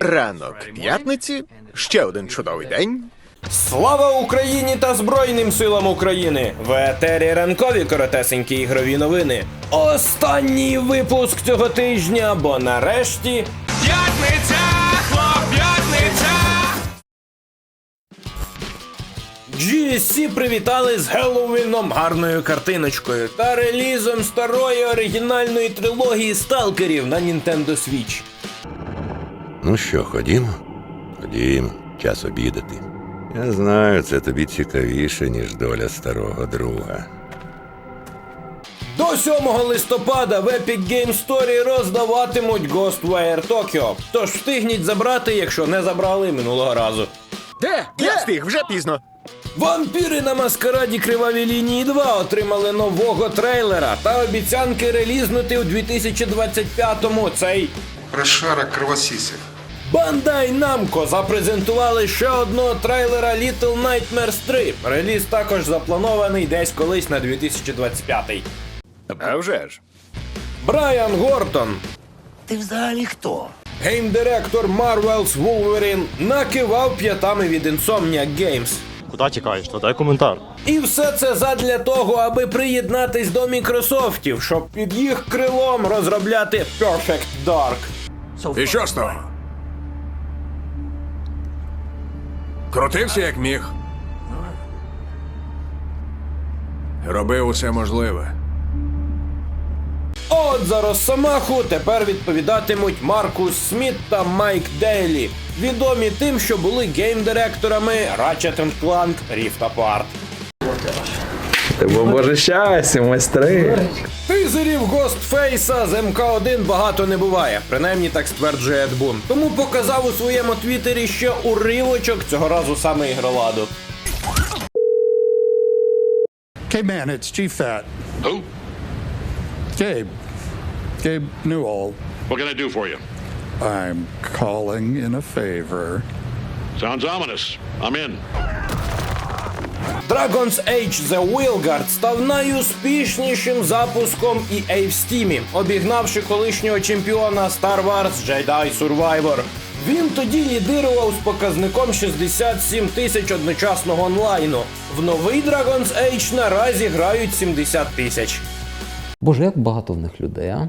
Ранок п'ятниці, ще один чудовий день. Слава Україні та Збройним силам України! В етері ранкові коротесенькі ігрові новини. Останній випуск цього тижня, бо нарешті П'ятниця, хлоп, п'ятниця! GSC привітали з Геловіном гарною картиночкою та релізом старої оригінальної трилогії сталкерів на Nintendo Switch. Ну що, ходімо? Ходімо, час обідати. Я знаю, це тобі цікавіше, ніж доля старого друга. До 7 листопада в Epic Game Store роздаватимуть Ghostwire Tokyo. Тож встигніть забрати, якщо не забрали минулого разу. Де? Я встиг, вже пізно. Вампіри на маскараді Криваві лінії 2 отримали нового трейлера та обіцянки релізнути у 2025-му цей. Прошарок кровосісів. Bandai Namco запрезентували ще одного трейлера Little Nightmares 3. Реліз також запланований десь колись на 2025. А вже ж. Брайан Гортон, Ти взагалі хто? геймдиректор Marvel's Wolverine, накивав п'ятами від Insomniac Games. Куда тікаєш? Та дай коментар. І все це задля того, аби приєднатись до Мікрософтів, щоб під їх крилом розробляти Perfect Dark. І що з того? Крутився як міг. Робив усе можливе. От за Росомаху тепер відповідатимуть Маркус Сміт та Майк Дейлі, відомі тим, що були гейм-директорами Ratchet Clank Rift Apart. Боже щастя, майстри. Тизерів Гостфейса з МК1 багато не буває, принаймні так стверджує Ед Бун. Тому показав у своєму твіттері ще уривочок цього разу саме ігроладу. Okay, man, it's G Fat. Who? Gabe. Gabe Newell. What can I do for you? I'm calling in a favor. Sounds ominous. I'm in. Dragon's Age The Wheelguard став найуспішнішим запуском EA в Steam, обігнавши колишнього чемпіона Star Wars Jedi Survivor. Він тоді лідирував з показником 67 тисяч одночасного онлайну. В новий Dragon's Age наразі грають 70 тисяч. Боже, як багато в них людей, а?